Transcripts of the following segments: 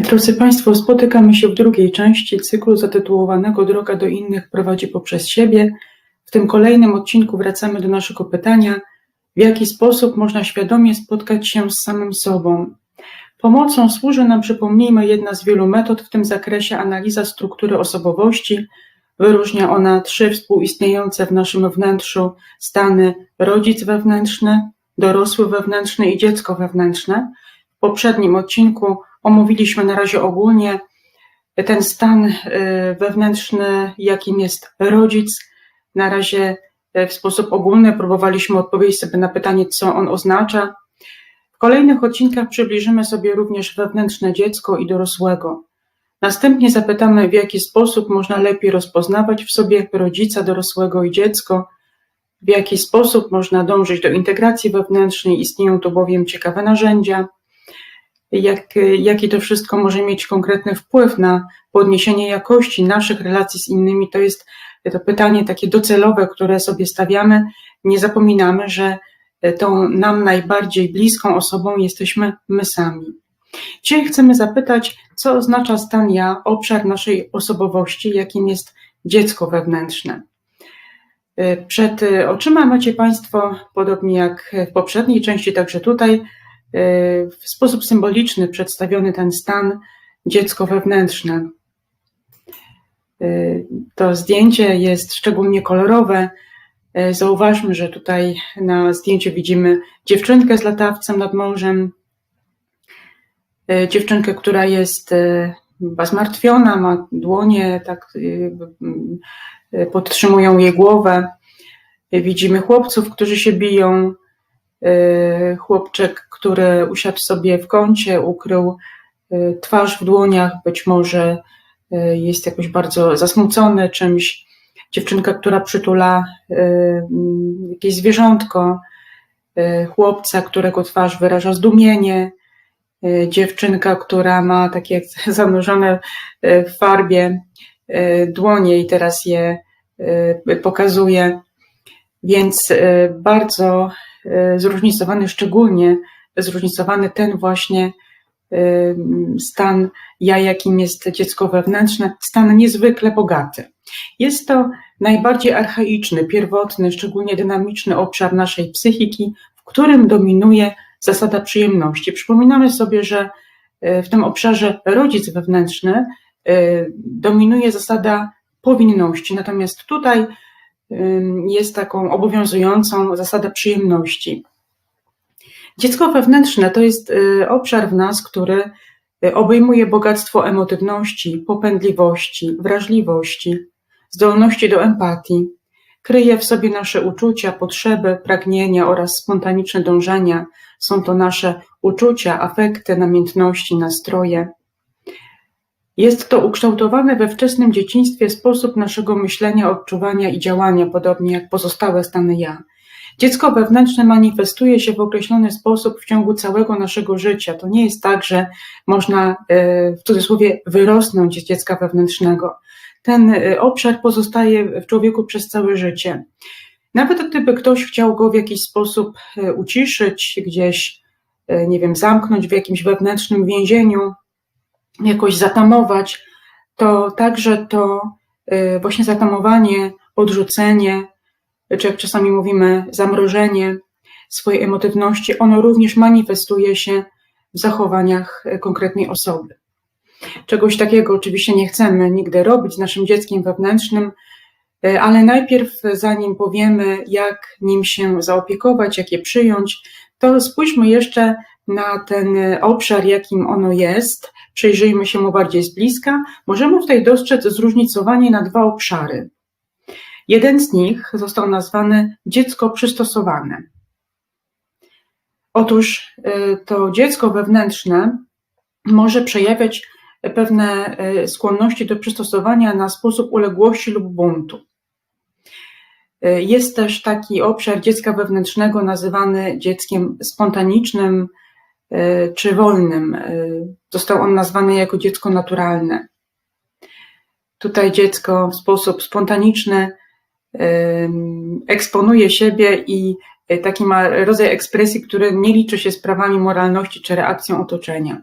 Drodzy Państwo, spotykamy się w drugiej części cyklu zatytułowanego Droga do innych prowadzi poprzez siebie. W tym kolejnym odcinku wracamy do naszego pytania, w jaki sposób można świadomie spotkać się z samym sobą. Pomocą służy nam, przypomnijmy, jedna z wielu metod w tym zakresie analiza struktury osobowości. Wyróżnia ona trzy współistniejące w naszym wnętrzu stany rodzic wewnętrzny, dorosły wewnętrzny i dziecko wewnętrzne. W poprzednim odcinku omówiliśmy na razie ogólnie ten stan y, wewnętrzny, jakim jest rodzic. Na razie y, w sposób ogólny próbowaliśmy odpowiedzieć sobie na pytanie, co on oznacza. W kolejnych odcinkach przybliżymy sobie również wewnętrzne dziecko i dorosłego. Następnie zapytamy, w jaki sposób można lepiej rozpoznawać w sobie rodzica, dorosłego i dziecko, w jaki sposób można dążyć do integracji wewnętrznej. Istnieją tu bowiem ciekawe narzędzia jak, jaki to wszystko może mieć konkretny wpływ na podniesienie jakości naszych relacji z innymi, to jest to pytanie takie docelowe, które sobie stawiamy. Nie zapominamy, że tą nam najbardziej bliską osobą jesteśmy my sami. Dzisiaj chcemy zapytać, co oznacza stan ja, obszar naszej osobowości, jakim jest dziecko wewnętrzne. Przed oczyma macie Państwo, podobnie jak w poprzedniej części, także tutaj, w sposób symboliczny przedstawiony ten stan dziecko wewnętrzne. To zdjęcie jest szczególnie kolorowe. Zauważmy, że tutaj na zdjęciu widzimy dziewczynkę z latawcem nad morzem. Dziewczynkę, która jest chyba zmartwiona, ma dłonie, tak podtrzymują jej głowę. Widzimy chłopców, którzy się biją. Chłopczyk, który usiadł sobie w kącie, ukrył y, twarz w dłoniach, być może y, jest jakoś bardzo zasmucony czymś. Dziewczynka, która przytula y, jakieś zwierzątko, chłopca, którego twarz wyraża zdumienie, dziewczynka, która ma takie zanurzone w farbie dłonie i teraz je pokazuje. Więc bardzo zróżnicowany, szczególnie zróżnicowany ten właśnie y, stan ja, jakim jest dziecko wewnętrzne, stan niezwykle bogaty. Jest to najbardziej archaiczny, pierwotny, szczególnie dynamiczny obszar naszej psychiki, w którym dominuje zasada przyjemności. Przypominamy sobie, że y, w tym obszarze rodzic wewnętrzny dominuje zasada powinności, natomiast tutaj jest taką obowiązującą zasada przyjemności. Dziecko wewnętrzne to jest y, obszar w nas, który y, obejmuje bogactwo emotywności, popędliwości, wrażliwości, zdolności do empatii, kryje w sobie nasze uczucia, potrzeby, pragnienia oraz spontaniczne dążenia. Są to nasze uczucia, afekty, namiętności, nastroje. Jest to ukształtowany we wczesnym dzieciństwie sposób naszego myślenia, odczuwania i działania, podobnie jak pozostałe stany ja. Dziecko wewnętrzne manifestuje się w określony sposób w ciągu całego naszego życia. To nie jest tak, że można e, w cudzysłowie wyrosnąć z dziecka wewnętrznego. Ten e, obszar pozostaje w człowieku przez całe życie. Nawet gdyby ktoś chciał go w jakiś sposób e, uciszyć, gdzieś, nie wiem, zamknąć w jakimś wewnętrznym więzieniu, jakoś zatamować, to także to właśnie zatamowanie, odrzucenie, czy jak czasami mówimy, zamrożenie swojej emotywności, ono również manifestuje się w zachowaniach konkretnej osoby. Czegoś takiego oczywiście nie chcemy nigdy robić z naszym dzieckiem wewnętrznym, ale najpierw, zanim powiemy, jak nim się zaopiekować, jak je przyjąć, to spójrzmy jeszcze na ten obszar, jakim ono jest, przyjrzyjmy się mu bardziej z bliska. Możemy tutaj dostrzec zróżnicowanie na dwa obszary. Jeden z nich został nazwany dziecko przystosowane. Otóż y, to dziecko wewnętrzne może przejawiać pewne y, skłonności do przystosowania na sposób uległości lub buntu. Y, jest też taki obszar dziecka wewnętrznego nazywany dzieckiem spontanicznym czy wolnym. Został on nazwany jako dziecko naturalne. Tutaj dziecko w sposób spontaniczny eksponuje siebie i e, taki ma rodzaj ekspresji, który nie liczy się z prawami moralności czy reakcją otoczenia.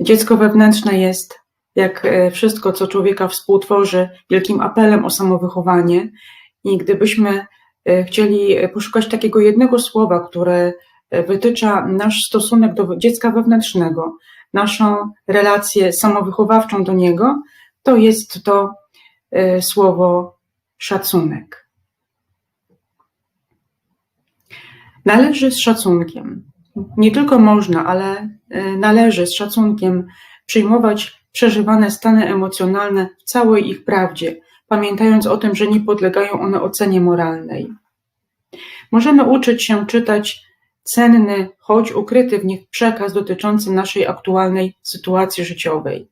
Dziecko wewnętrzne jest, jak e, wszystko, co człowieka współtworzy, wielkim apelem o samowychowanie. I gdybyśmy e, chcieli poszukać takiego jednego słowa, które wytycza nasz stosunek do dziecka wewnętrznego, naszą relację samowychowawczą do niego, to jest to słowo szacunek. Należy z szacunkiem, nie tylko można, ale e, należy z szacunkiem przyjmować przeżywane stany emocjonalne w całej ich prawdzie, pamiętając o tym, że nie podlegają one ocenie moralnej. Możemy uczyć się czytać cenny, choć ukryty w nich przekaz dotyczący naszej aktualnej sytuacji życiowej.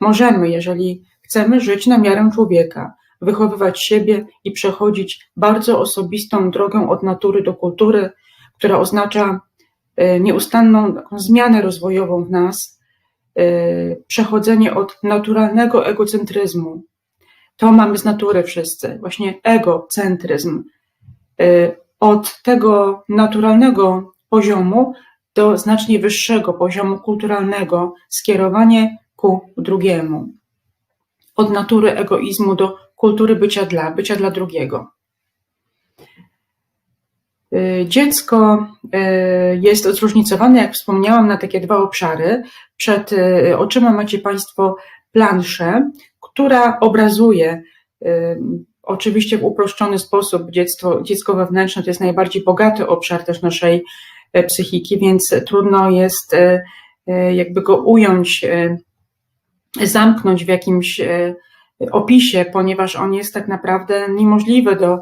Możemy, jeżeli chcemy żyć na miarę człowieka, wychowywać siebie i przechodzić bardzo osobistą drogę od natury do kultury, która oznacza e, nieustanną zmianę rozwojową w nas, e, przechodzenie od naturalnego egocentryzmu. To mamy z natury wszyscy, właśnie egocentryzm. Od tego naturalnego poziomu do znacznie wyższego poziomu kulturalnego, skierowanie ku drugiemu. Od natury egoizmu do kultury bycia dla, bycia dla drugiego. Y, dziecko y, jest zróżnicowane, jak wspomniałam, na takie dwa obszary. Przed y, oczyma macie Państwo planszę, która obrazuje oczywiście w uproszczony sposób dziecko, dziecko wewnętrzne to jest najbardziej bogaty obszar też naszej psychiki, więc trudno jest jakby go ująć, zamknąć w jakimś opisie, ponieważ on jest tak naprawdę niemożliwy do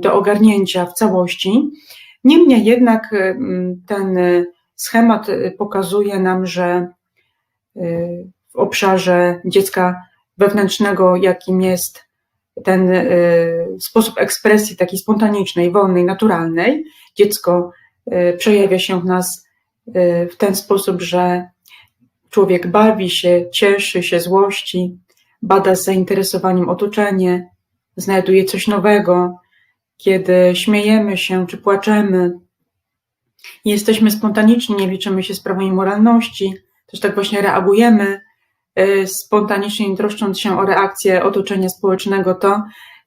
do ogarnięcia w całości. Niemniej jednak ten schemat pokazuje nam, że w obszarze dziecka wewnętrznego, jakim jest ten sposób ekspresji takiej spontanicznej, wolnej, naturalnej, dziecko przejawia się w nas w ten sposób, że człowiek bawi się, cieszy się, złości, bada z zainteresowaniem otoczenie, znajduje coś nowego, kiedy śmiejemy się czy płaczemy, jesteśmy spontaniczni, nie liczymy się z prawami moralności, też tak właśnie reagujemy y, spontanicznie, nie troszcząc się o reakcję otoczenia społecznego, to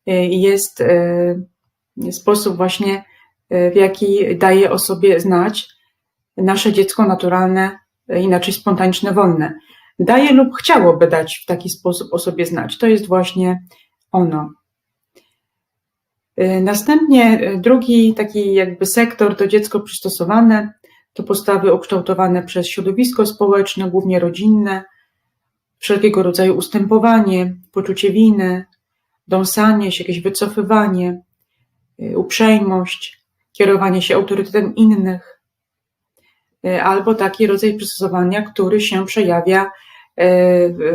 y, jest y, sposób właśnie, w jaki daje o sobie znać nasze dziecko naturalne, inaczej spontaniczne, wolne. Daje lub chciałoby dać w taki sposób o sobie znać. To jest właśnie ono. Y, następnie y, drugi taki jakby sektor to dziecko przystosowane, to postawy ukształtowane przez środowisko społeczne, głównie rodzinne, wszelkiego rodzaju ustępowanie, poczucie winy, dąsanie się, jakieś wycofywanie, y, uprzejmość, kierowanie się autorytetem innych, albo taki rodzaj przystosowania, który się przejawia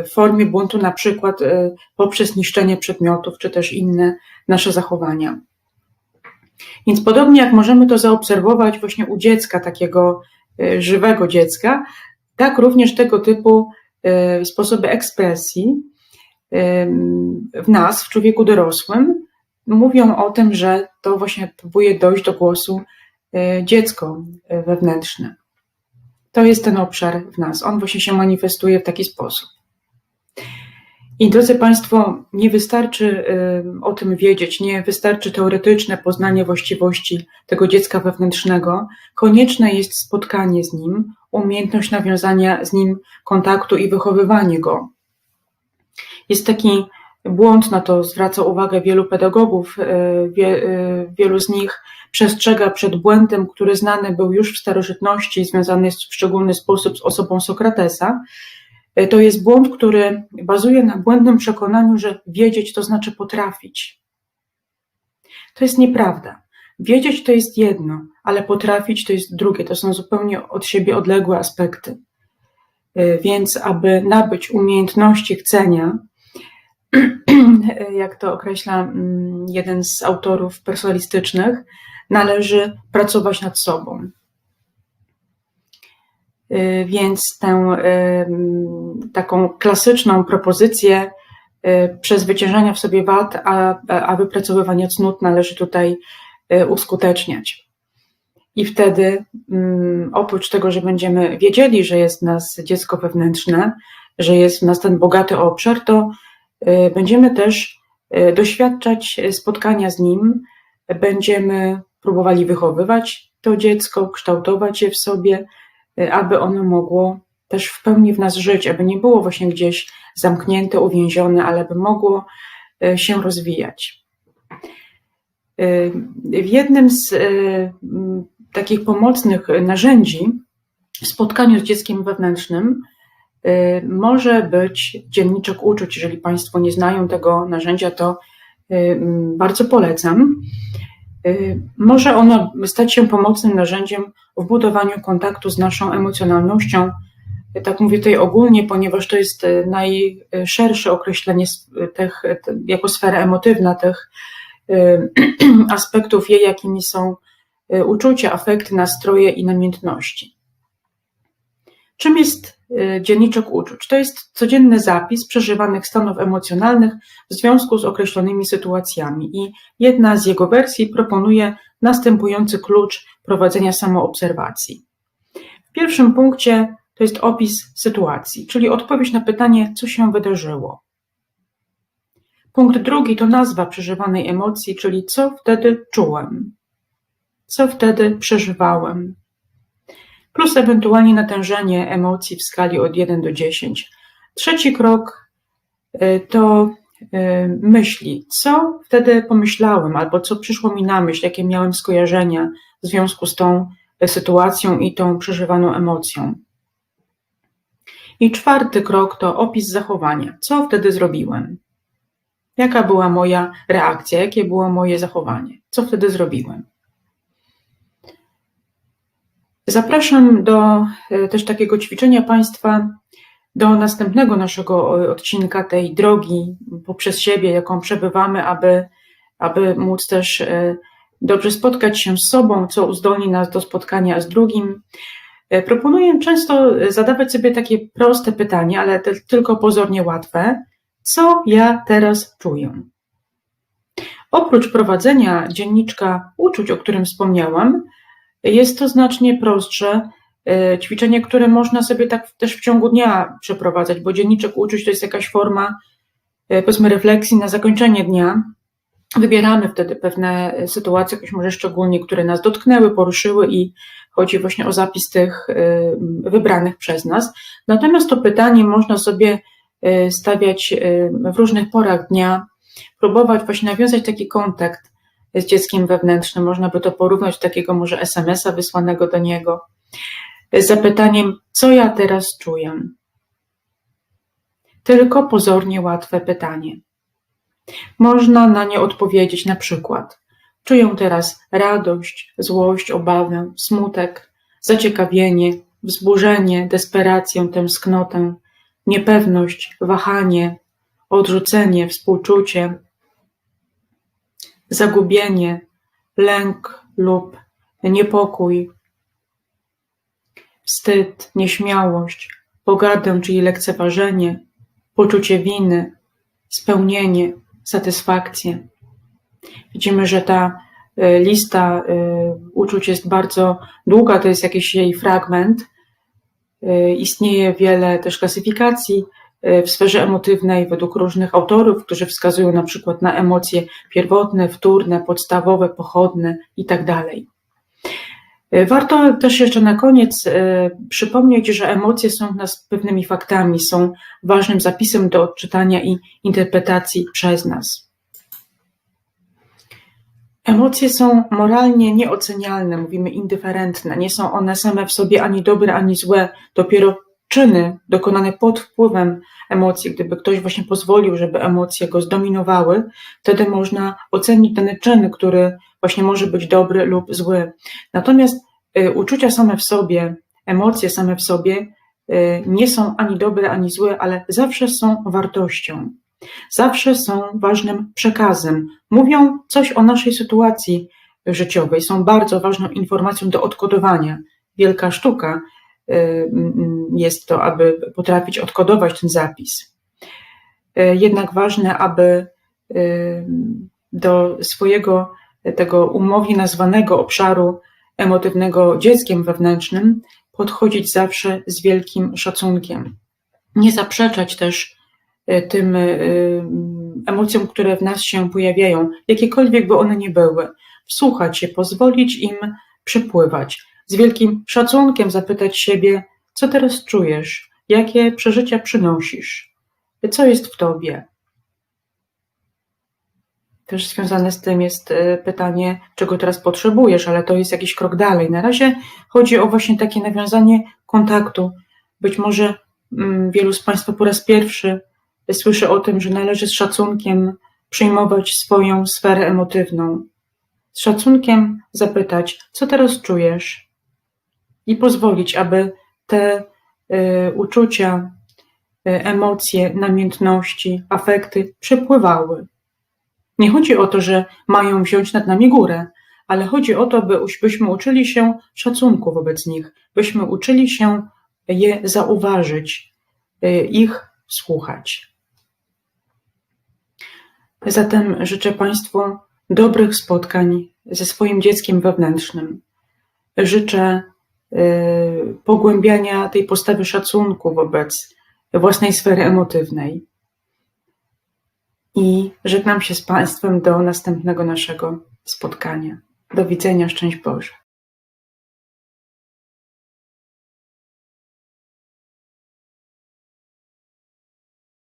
w formie buntu, na przykład poprzez niszczenie przedmiotów, czy też inne nasze zachowania. Więc podobnie jak możemy to zaobserwować właśnie u dziecka, takiego żywego dziecka, tak również tego typu sposoby ekspresji e, w nas, w człowieku dorosłym, mówią o tym, że to właśnie próbuje dojść do głosu dziecko wewnętrzne. To jest ten obszar w nas. On właśnie się manifestuje w taki sposób. I drodzy Państwo, nie wystarczy o tym wiedzieć, nie wystarczy teoretyczne poznanie właściwości tego dziecka wewnętrznego. Konieczne jest spotkanie z nim, umiejętność nawiązania z nim kontaktu i wychowywanie go. Jest taki błąd, na to zwraca uwagę wielu pedagogów, e, e, wielu z nich przestrzega przed błędem, który znany był już w starożytności, związany jest w szczególny sposób z osobą Sokratesa, to jest błąd, który bazuje na błędnym przekonaniu, że wiedzieć to znaczy potrafić. To jest nieprawda. Wiedzieć to jest jedno, ale potrafić to jest drugie. To są zupełnie od siebie odległe aspekty. E, więc, aby nabyć umiejętności chcenia, jak to określa mm, jeden z autorów personalistycznych, należy pracować nad sobą. Y, więc tę y, taką klasyczną propozycję y, przezwyciężania w sobie wad, a, a wypracowywania cnót należy tutaj uskuteczniać. I wtedy, mm, oprócz tego, że będziemy wiedzieli, że jest w nas dziecko wewnętrzne, że jest w nas ten bogaty obszar, to będziemy też doświadczać spotkania z nim, będziemy próbowali wychowywać to dziecko, kształtować je w sobie, aby ono mogło też w pełni w nas żyć, aby nie było właśnie gdzieś zamknięte, uwięzione, ale by mogło się rozwijać. W jednym z takich pomocnych narzędzi w spotkaniu z dzieckiem wewnętrznym y, może być dzienniczek uczuć. Jeżeli Państwo nie znają tego narzędzia, to y, bardzo polecam. Y, może ono stać się pomocnym narzędziem w budowaniu kontaktu z naszą emocjonalnością. Tak mówię tutaj ogólnie, ponieważ to jest najszersze określenie tych, jako sfera emotywna tych aspektów jej, jakimi są Y, uczucia, afekty, nastroje i namiętności. Czym jest y, dzienniczek uczuć? To jest codzienny zapis przeżywanych stanów emocjonalnych w związku z określonymi sytuacjami i jedna z jego wersji proponuje następujący klucz prowadzenia samoobserwacji. W pierwszym punkcie to jest opis sytuacji, czyli odpowiedź na pytanie, co się wydarzyło. Punkt drugi to nazwa przeżywanej emocji, czyli co wtedy czułem co wtedy przeżywałem. Plus ewentualnie natężenie emocji w skali od 1 do 10. Trzeci krok y, to y, myśli. Co wtedy pomyślałem, albo co przyszło mi na myśl, jakie miałem skojarzenia w związku z tą sytuacją i tą przeżywaną emocją. I czwarty krok to opis zachowania. Co wtedy zrobiłem? Jaka była moja reakcja, jakie było moje zachowanie? Co wtedy zrobiłem? Zapraszam do e, też takiego ćwiczenia Państwa do następnego naszego e, odcinka tej drogi poprzez siebie, jaką przebywamy, aby, aby móc też e, dobrze spotkać się z sobą, co uzdolni nas do spotkania z drugim. Proponuję często zadawać sobie takie proste pytanie, ale tylko pozornie łatwe. Co ja teraz czuję? Oprócz prowadzenia dzienniczka uczuć, o którym wspomniałam, jest to znacznie prostsze e, ćwiczenie, które można sobie tak też w ciągu dnia przeprowadzać, bo dzienniczek uczuć to jest jakaś forma, e, powiedzmy, refleksji na zakończenie dnia. Wybieramy wtedy pewne sytuacje, jakoś może szczególnie, które nas dotknęły, poruszyły i chodzi właśnie o zapis tych e, wybranych przez nas. Natomiast to pytanie można sobie stawiać w różnych porach dnia, próbować właśnie nawiązać taki kontakt z dzieckiem wewnętrznym. Można by to porównać do takiego może SMS-a wysłanego do niego z zapytaniem, co ja teraz czuję? Tylko pozornie łatwe pytanie. Można na nie odpowiedzieć na przykład: Czuję teraz radość, złość, obawę, smutek, zaciekawienie, wzburzenie, desperację, tęsknotę, niepewność, wahanie, odrzucenie, współczucie, zagubienie, lęk lub niepokój, wstyd, nieśmiałość, pogardę, czyli lekceważenie, poczucie winy, spełnienie, satysfakcję. Widzimy, że ta e, lista e, uczuć jest bardzo długa, to jest jakiś jej fragment. E, istnieje wiele też klasyfikacji w sferze emotywnej według różnych autorów, którzy wskazują na przykład na emocje pierwotne, wtórne, podstawowe, pochodne itd. Tak e, warto też jeszcze na koniec e, przypomnieć, że emocje są w nas pewnymi faktami, są ważnym zapisem do odczytania i interpretacji przez nas. Emocje są moralnie nieocenialne, mówimy indyferentne. Nie są one same w sobie ani dobre, ani złe. Dopiero czyny dokonane pod wpływem emocji, gdyby ktoś właśnie pozwolił, żeby emocje go zdominowały, wtedy można ocenić dany czyn, który właśnie może być dobry lub zły. Natomiast y, uczucia same w sobie, emocje same w sobie y, nie są ani dobre, ani złe, ale zawsze są wartością. Zawsze są ważnym przekazem. Mówią coś o naszej sytuacji życiowej, są bardzo ważną informacją do odkodowania. Wielka sztuka jest to, aby potrafić odkodować ten zapis. Y, jednak ważne, aby y, do swojego tego umownie nazwanego obszaru emotywnego dzieckiem wewnętrznym, podchodzić zawsze z wielkim szacunkiem. Nie zaprzeczać też tym emocjom, które w nas się pojawiają, jakiekolwiek by one nie były. Wsłuchać się, pozwolić im przepływać. Z wielkim szacunkiem zapytać siebie, co teraz czujesz, jakie przeżycia przynosisz, co jest w tobie. Też związane z tym jest e, pytanie, czego teraz potrzebujesz, ale to jest jakiś krok dalej. Na razie chodzi o właśnie takie nawiązanie kontaktu. Być może mm, wielu z Państwa po raz pierwszy słyszy o tym, że należy z szacunkiem przyjmować swoją sferę emotywną. Z szacunkiem zapytać, co teraz czujesz, i pozwolić, aby te y, uczucia, y, emocje, namiętności, afekty przepływały. Nie chodzi o to, że mają wziąć nad nami górę, ale chodzi o to, byśmy uczyli się szacunku wobec nich, byśmy uczyli się je zauważyć, y, ich słuchać. Zatem życzę Państwu dobrych spotkań ze swoim dzieckiem wewnętrznym. Życzę pogłębiania tej postawy szacunku wobec własnej sfery emotywnej. I żegnam się z Państwem do następnego naszego spotkania. Do widzenia, szczęść Boże.